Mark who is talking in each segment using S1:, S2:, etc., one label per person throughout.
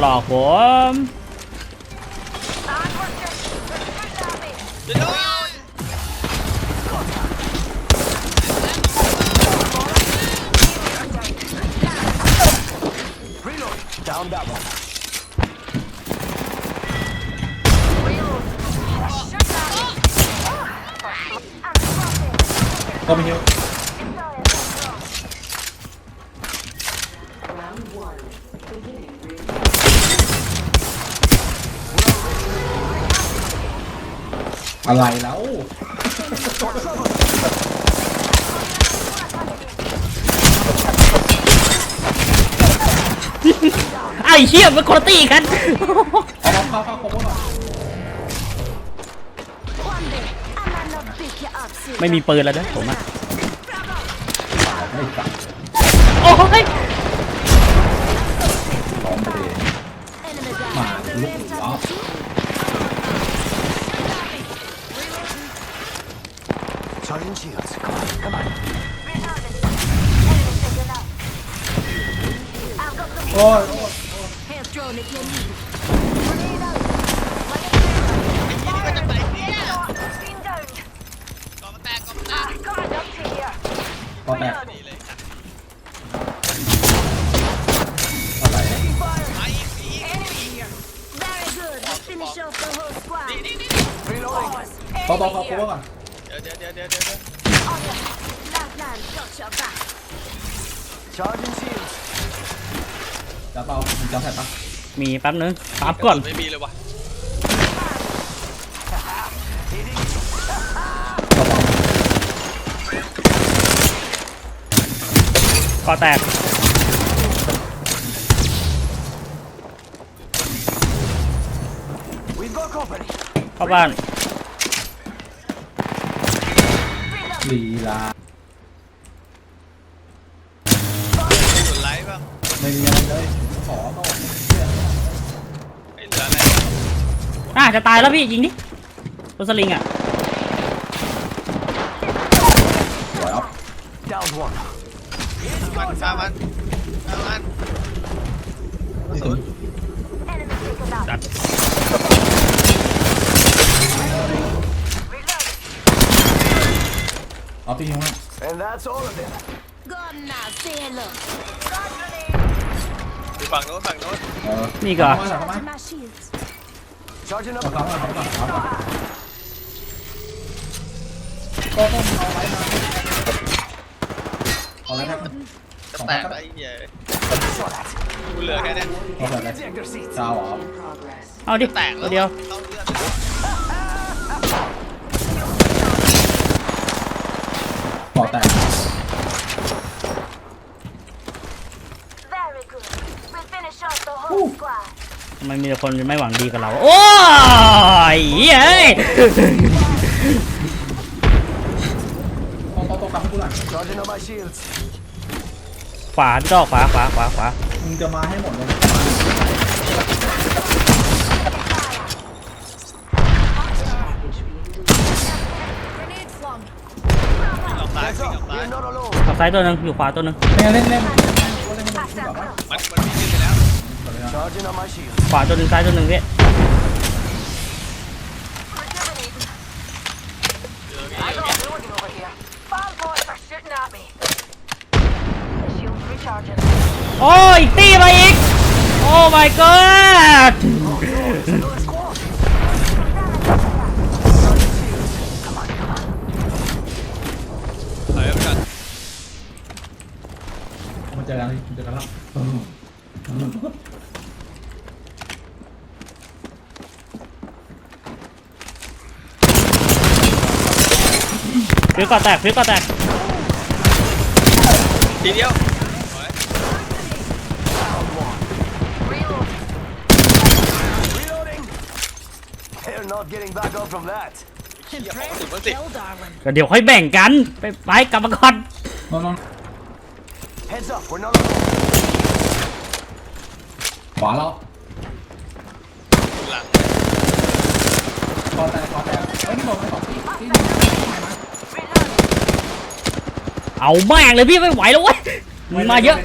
S1: หลอกผม
S2: ช่ว
S3: อะไรแล้ว
S1: ไอ้เหี้ยมันคนละตีกัน
S3: เอาเข้าเข้าเข้าโคโม่หน่อย
S1: ไม่มีปืนแล้วนะผมอะ
S3: ไม่สั่ง
S1: โอ้ย
S3: ก
S2: ไหนเนี่ยก่อมาแตกก่อมาแตก
S3: พอแตก
S2: นี่เลย
S3: อะไร
S2: มาอีกอีกนี่นี่นี่
S3: ต่อต่อเข้าโคโม่ก่อน
S2: เดี๋ยวเดี๋ยวเดี๋ยวเดี๋ยวเดี๋ยว
S3: จะเปล่ามึงจำแผนปะ
S1: มีแป๊บนึงปั๊บก่อน
S2: ไม่มีเลยว่ะ
S1: ก่อแตก เข้าบ้าน
S3: ลีลา
S2: ส่วนไลฟ์บ้าง
S3: ไม่มีอะไรเลยขอโน่
S2: ไม่เหลืออะไร
S1: อะจะตายแล้วพี่ยิงดิรถสลิงอะ
S3: สวยอ๊อฟ
S2: มันฆ่ามันฆ่ามัน
S3: นี่ถึง
S2: จัด
S3: ออฟที่หิวฮะ
S4: And that's all of them.
S2: อยู่ฝั่งโน้นฝั่งโน้น
S3: เออ
S1: นี่ก่อน
S3: เข้ามาเข้ามา
S4: Charging
S3: เอา
S4: up.
S3: เข้ามาเข้ามาเข้ามาก็ต้องเอาไว้มาเอาไว้ครับ
S2: จะแตกไอ้เหี้ยกูเหลือแค่เนี้ย
S3: เอาแบบไหน
S4: Ejector seats.
S3: เจ้าเหรอ
S1: เอาดิ
S2: แตก
S1: ตัวเดียว
S2: เข้าเลือด
S3: ก่อแตก
S1: ทำไมันมีแต่คนไม่หวังดีกับเรา โอ้ยเฮ้ย
S3: ต้องต้องต้องทำให้กูหน่อย
S4: Charging up my shields.
S1: ขวาพี่ต้อขวาขวาขวาขวา
S3: มึงจะมาให้หมดเลย
S2: ออกซ้าย
S4: Heads
S2: วิ่งอ
S4: up.
S2: อกซ้าย
S4: We're not alone.
S1: ขับซ้ายตัวหนึงอยู่ขวาตัวหนึง
S3: เล่นเล่นเล่นเล่นมันแบบว่า
S2: มันมันวิ่งขึ้นไปแล้ว
S1: ขวาตัวหนึงซ้ายตัวหนึงพี่โอ้ยตีมาอีก โอ้ my god
S4: Another squad.
S2: ถอยไปก่อน
S3: มันเจอกันมันเจอกันแล้ว
S1: ฟิวก่อแตกฟิวก่อแตก
S2: ทีเดียว
S4: Reloading. They're not getting back up from that.
S2: เหี้ยของสุดมันสิ
S1: ก็เดี๋ยวค่อยแบ่งกัน ไปไปกลับมาก่อน
S3: วาเรา
S2: หลัง
S3: คอแตกคอแตกเฮ้ยนี่บอกไม่บอกที่ที่นี่
S1: เอาแม่งเลยพี่ไม่ไหวแล้วเว้ยมึงมาเยอะ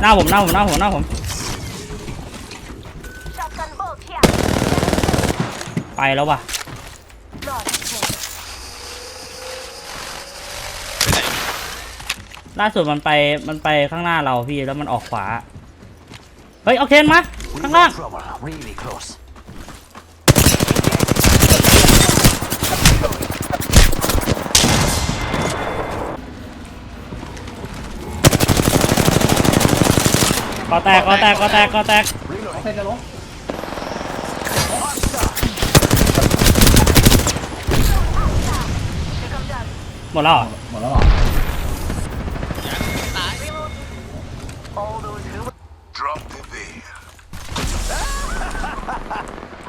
S4: เห
S1: น้าผมหน้าผมหน้าผมหน้าผม ไปแล้วว่ะล่าสุดมันไปมันไปข้างหน้าเราพี่แล้วมันออกขวา เฮ้ย เอาเคนมา ข้างล่างก็แตกก็แตกก็แตกก็แตก
S3: ม
S1: หมดแล้วเหรอ
S3: หมดแล้วเหรอ
S4: All those who
S5: Drop the there.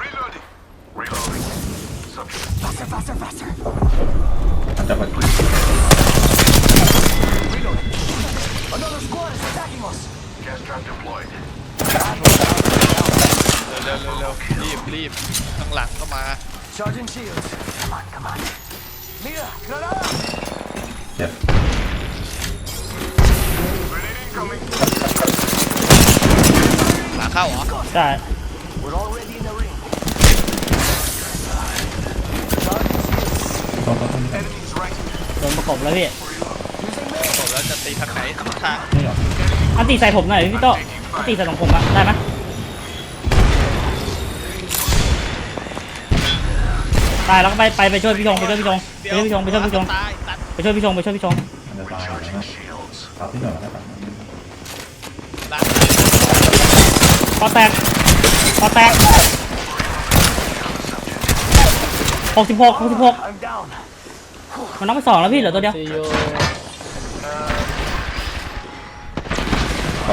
S5: Reloading. Reloading. Subject.
S4: faster, faster, faster.
S3: มันจะไป
S4: Another squad is attacking us.
S5: Gas trap deployed.
S2: เร็วเร็วเร็วรีบรีบข้างหลังก็มา
S4: Charging shields. Come on, come on. Mira, granada.
S3: เจ็บ
S5: Grenade incoming.
S2: หลังเข้าเหรอ
S1: ใช่
S4: We're already in the ring.
S3: ต้องต้องต้อง
S5: Enemies right here.
S1: โดนประกบแล้วพี่
S2: ผมแล้วจะตีทางไหนทาง
S3: นี่เหรอ
S1: อันตีใส่ผมหน่อยพี่โต้อันตีใส่ตรงผมอะได้ไหมตายแล้วก็ไปไปไปช่วยพี่ชงไปช่วยพี่ชงไปช่วยพี่ชงไปช่วยพี่ชง
S2: ตายตัด
S1: ไปช่วยพี่ชงไปช่วยพี่ชง
S3: มันจะตายแล้วนะ
S5: Shields.
S3: เอาที่หน่อยแล้วกัน
S2: ล้าง
S1: คอแตกคอแตกหกสิบหกหกสิบหกมันน้องไปสองแล้วพี่เหลือตัวเดียว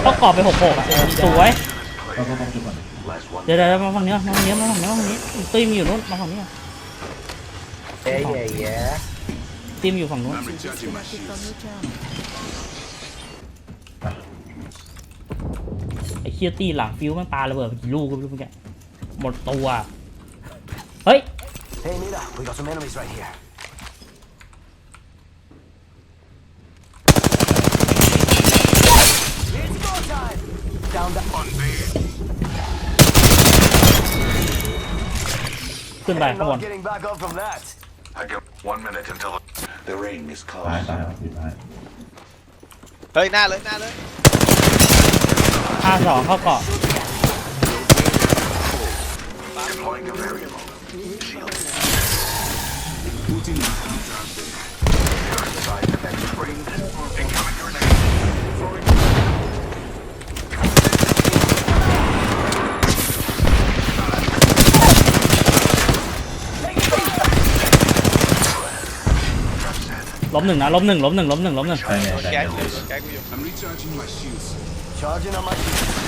S1: ก็กรอบไปหกหกอะสวย
S3: ก็ต้องต้องจุดก่อน
S1: เดี๋ยวเดี๋ยวมาฝั่งนี้มาฝั่งนี้มาฝั่งนี้มาฝั่งนี้ตีมอยู่นู้นมาฝั่งนี้เย้เย้ ตีมอยู่ฝั่งนู้น
S5: I'm recharging my shields.
S1: ไอ้เคียตีหลังฟิวมันปาระเบิดไปกี่ลูกก็ไม่รู้เมื่อกี้หมดตัว เฮ้ย
S4: Hey, Mira, we got some enemies right here. It's go time. Down the
S1: ขึ้นไปข้างบน
S4: Not getting back up from that.
S5: I got one minute until the ring is
S3: ตาย
S5: closed.
S3: ตายแล้วอยู่ตาย
S2: เฮ้ยหน้าเลยหน้าเลย
S1: ห้าสองเข้าเกาะ
S5: Deploying a variable. Shields. Inside
S1: ล้มหนึ่งนะล้มหนึ่งล้มหนึ่งล้มหนึ่งล้มหนึ่ง
S3: ใช่ไง
S2: โดน
S3: ใช่
S2: แก๊
S3: ไง
S2: สอยู่โดนแก๊สกูอยู่
S5: I'm recharging my shields.
S4: Charging on my shield.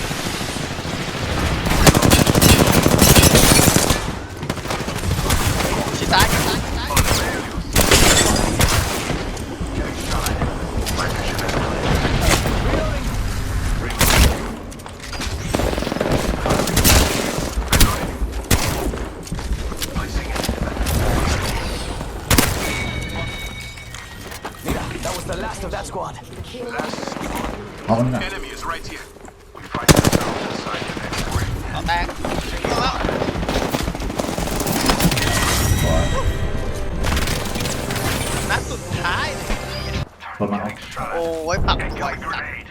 S5: Shot
S2: โอ้
S5: at.
S2: ยปักไว้
S5: Incoming
S2: สัตว์
S5: grenade.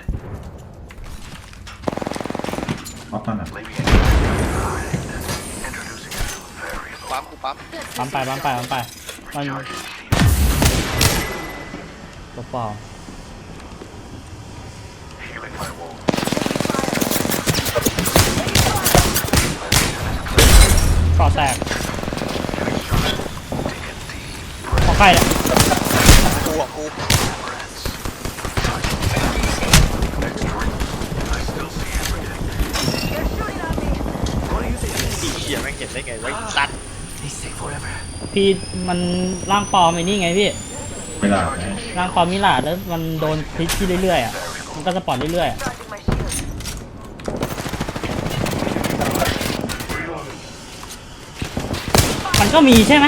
S3: เอาตั้งอะ
S5: Leaving it behind. Introducing a new variable.
S2: ปั๊มกูปั๊ม
S1: ปั๊มไปปั๊มไปปั๊มไปมันตัวเปล่า
S5: Healing my wound.
S1: เกาะแตกของใครเนี่ย
S2: กูอะกู ยแม่งเห็นได้ไงวะไอ้สัตว์
S4: He's safe forever.
S1: พี่มันร่างปลอมไอ้นี่ไงพี่
S3: เวลาไง
S1: ร่างปลอมมิลาดแล้วมันโดนพิษที่เรื่อยๆอะมันก็สปอร์ตเรื่อยๆอะ
S6: Charging my shield.
S1: มันก็มีใช่ไหม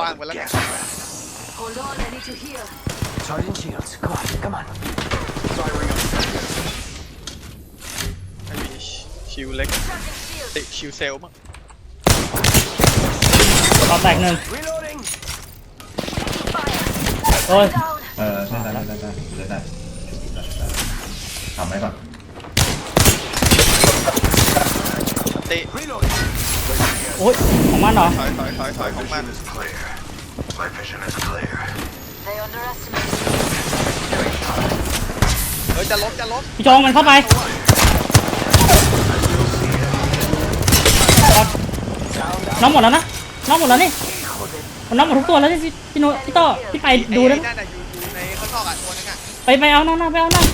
S5: ว่า
S6: งไป
S5: แล้ว
S3: Hold on, I need to heal.
S4: Charging shields. Go on, come on.
S5: ซอยเวง
S2: ไม่มีคิวเล็ก
S6: Charging shield.
S2: ติคิวเซลมั้ง
S1: ขอแตกหนึ่ง
S4: Reloading.
S6: Fire.
S1: โอ้ย
S6: Down.
S7: เออใช่ได้ได้ได้ได้ได้ทำไว้ก่อน
S2: ติ
S4: Reloading.
S1: โอ้ยของมันเหรอ
S2: ถอยถอยถอยถอยของมัน
S5: Vision is clear. My vision is clear.
S6: They underestimate.
S2: เฮ้ยจะลบจะลบ
S1: พี่โจงมันเข้าไปน้องหมดแล้วนะน้องหมดแล้วนี่มันน้องหมดทุกตัวแล้วที่พี่พี่โนพี่ต่อพี่ไปดู
S2: ไอ้
S1: นะ
S2: นั่นน่ะอยู่อยู่ในข้างนอกอะตัวนึงอะ
S1: ไปไปเอาน้องน้องไปเอาน้อง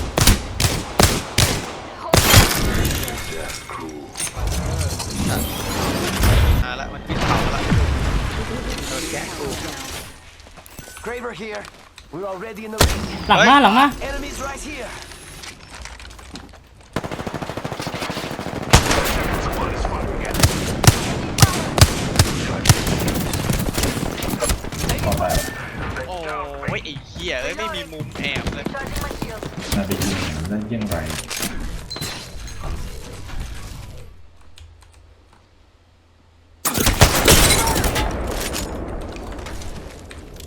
S4: Graver here. We're already in the ring.
S1: หลังมาหลังมา
S4: Enemies right here.
S5: Blood is flowing in.
S7: ต่อไป
S2: โอ้ยไอ้เหี้ยเอ้ยไม่มีมุมแอบเลย
S6: Charging my shield.
S7: นาไปยิงแล้วยิงไร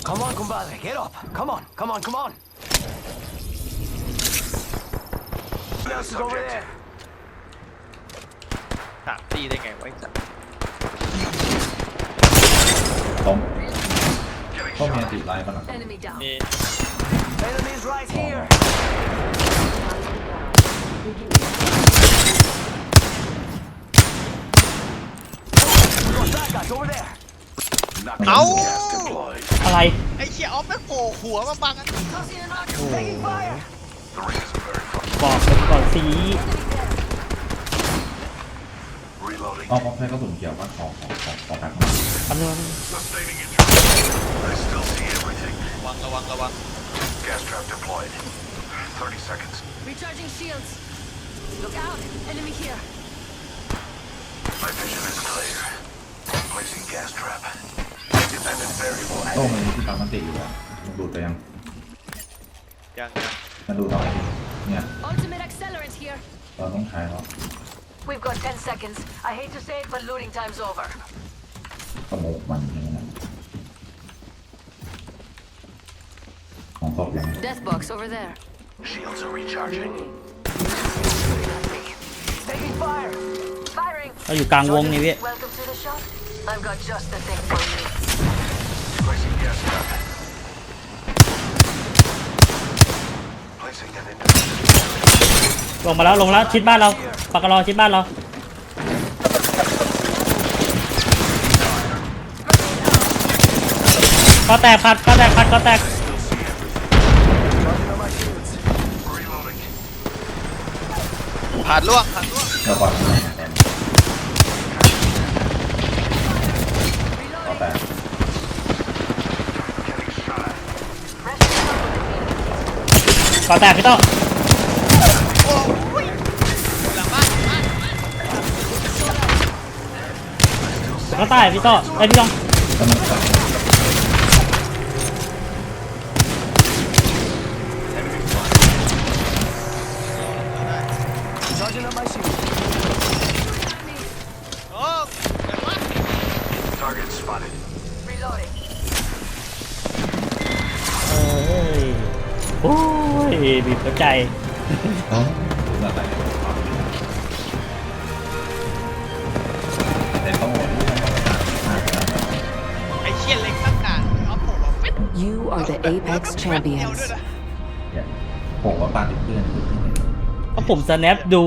S4: Come on, compadre. Get up. Come on, come on, come on.
S5: Now
S4: This is over
S5: subject.
S4: there.
S2: ถามตีได้ไงวะไอ้สัส
S7: ต้ม
S5: Getting
S7: ต้มมีอัน
S5: shot.
S7: ติไล่ปะนะ
S3: Enemy down.
S2: นี่
S4: Enemies right here. We got bad guys over there.
S5: Knocking
S2: Ow!
S5: gas deployed.
S1: อะไร
S2: ไอ้เหี้ยออฟแม่งโผล่หัวมาบังอัน
S6: Tossing an arc.
S4: Taking fire.
S5: The ring is very far.
S1: บอกเลยก่อนสี
S5: Reloading.
S7: อ๋อเพราะแค่กระสุนเกี่ยวว่าของของของของการ
S1: คำนวณ
S5: Sustaining injury. I still see everything.
S2: ระวังระวังระวัง
S5: Gas trap deployed. 30 seconds.
S3: Recharging shields. Look out. Enemy here.
S5: My vision is clear. Placing gas trap. Independent variable
S7: ต้ม
S5: added.
S7: มันมีที่ปั๊มมันติอยู่อะมันดูดไปยัง
S2: ยังยัง
S7: มันดูดต่อไปดิเนี่ย
S3: Ultimate accelerant here.
S7: เราต้องใช้แล้ว
S6: We've got 10 seconds. I hate to say it, but looting time's over.
S7: สโมกมันอย่างนั้นของตกยัง
S3: Death box over there.
S5: Shields are recharging.
S4: Taking fire.
S6: Firing.
S1: เราอยู่กลางวงนี่พี่
S6: Welcome to the shop. I've got just the thing for you.
S5: Placing gas trap. Placing an intercept.
S1: ลงมาแล้วลงแล้วชิดบ้านเราปากกะรอชิดบ้านเรา ก็แตกพัดก็แตกพัดก็แตก
S4: Charging on my shields.
S5: Reloading.
S2: ผ่านล่วงผ่านล่วง
S7: เราก่อน ก่อแตก
S1: พี่ต้
S2: อง
S1: ก็ตายพี่ต้อง
S7: ไอพี่ต้อ
S1: ง บีบหัวใจ
S7: อ๋อดูอะไรแต่ต้องหมด
S2: ไอ้เชี่ยเล็กตั้งนานเอาโผล่มาฟิต
S3: You are the Apex
S2: เดียวด้วย
S3: champions.
S2: นะ
S7: เนี่ยผมว่าปาติดเพื่อน
S1: ก็ผมสแนปดู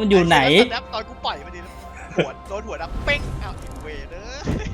S1: มันอยู่ไหน
S2: ไอ้เชี่ยแล้วสแนปตอนกูปล่อยมันดีนะหัวโดนหัวดังเป้งอ้าวอีกเวเด้อ